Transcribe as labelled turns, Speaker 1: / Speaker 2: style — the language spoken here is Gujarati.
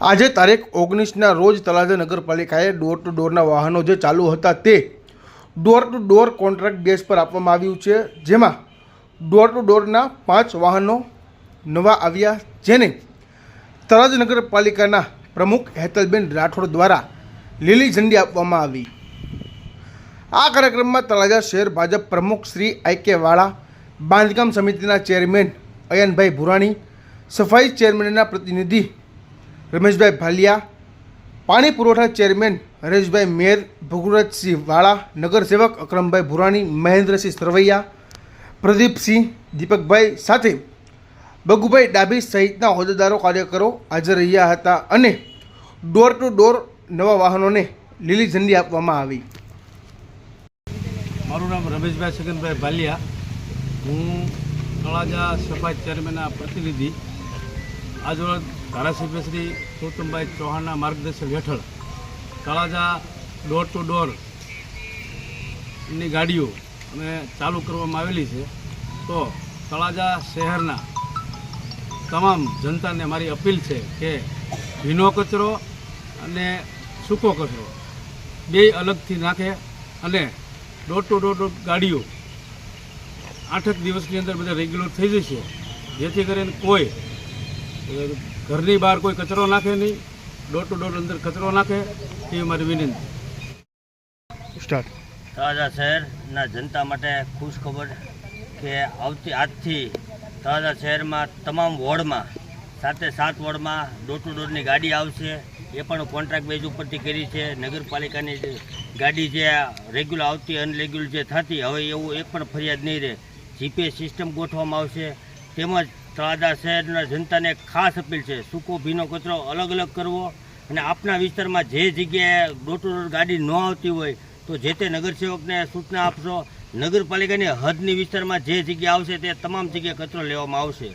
Speaker 1: આજે તારીખ ઓગણીસના રોજ તળાજા નગરપાલિકાએ ડોર ટુ ડોરના વાહનો જે ચાલુ હતા તે door to door contract base પર આપવામાં આવ્યું છે, જેમાં ડોર ટુ ડોરના પાંચ વાહનો નવા આવ્યા જેને તળાજા નગરપાલિકાના પ્રમુખ હેતલબેન રાઠોડ દ્વારા લીલી ઝંડી આપવામાં આવી. આ કાર્યક્રમમાં તળાજા શહેર ભાજપ પ્રમુખ શ્રી આઈ કે વાળા, બાંધકામ સમિતિના ચેરમેન અયનભાઈ ભુરાણી, સફાઈ ચેરમેનના પ્રતિનિધિ રમેશભાઈ ભાલિયા, પાણી પુરવઠા ચેરમેન હરેશભાઈ મેર ભગુરતસિંહ વાળા, નગરસેવક અકરમભાઈ ભુરાણી, મહેન્દ્રસિંહ સરવૈયા, પ્રદીપસિંહ, દીપકભાઈ સાથે બગુભાઈ ડાભી સહિતના હોદ્દેદારો, કાર્યકરો હાજર રહ્યા હતા અને ડોર ટુ ડોર નવા વાહનોને લીલી ઝંડી આપવામાં આવી.
Speaker 2: મારું નામ રમેશભાઈ છગનભાઈ ભાલિયા. હું તળાજા સફાઈ ચેરમેનના પ્રતિનિધિ. આજરોજ ધારાસભ્ય શ્રી ગૌતમભાઈ ચૌહાણના માર્ગદર્શન હેઠળ તળાજા ડોર ટુ ડોરની ગાડીઓ અમે ચાલુ કરવામાં આવેલી છે. તો તળાજા શહેરના તમામ જનતાને મારી અપીલ છે કે ભીનો કચરો અને સૂકો કચરો બે અલગથી નાખે અને ડોર ટુ ડોર ગાડીઓ આઠ દિવસની અંદર બધા રેગ્યુલર થઈ જશે. જેથી કરીને કોઈ ઘરની બહાર કોઈ કચરો નાખે નહીં. ડોર ટુ ડોર અંદર કચરો નાખે. એ મારી વિનંતી.
Speaker 1: સ્ટાર્ટ.
Speaker 3: તળાજા શહેરના જનતા માટે ખુશ ખબર કે આવતી આજથી તળાજા શહેરમાં તમામ વોર્ડમાં સાતે સાત વોર્ડમાં ડોર ટુ ડોરની ગાડી આવશે. એ પણ કોન્ટ્રાક્ટ બેઝ ઉપરથી કરી છે. નગરપાલિકાની જે ગાડી જે રેગ્યુલર આવતી અનરેગ્યુલર જે થતી હવે એવું એક પણ ફરિયાદ નહીં રહે. જીપે સિસ્ટમ ગોઠવવામાં આવશે. તેમજ તળાજા શહેરના જનતાને ખાસ અપીલ છે, સૂકો ભીનો કચરો અલગ અલગ કરવો અને આપના વિસ્તારમાં જે જગ્યાએ ડોર ટુ ડોર ગાડી ન આવતી હોય તો જે તે નગરસેવકને સૂચના આપશો. નગરપાલિકાની હદની વિસ્તારમાં જે જગ્યા આવશે તે તમામ જગ્યાએ કચરો લેવામાં આવશે.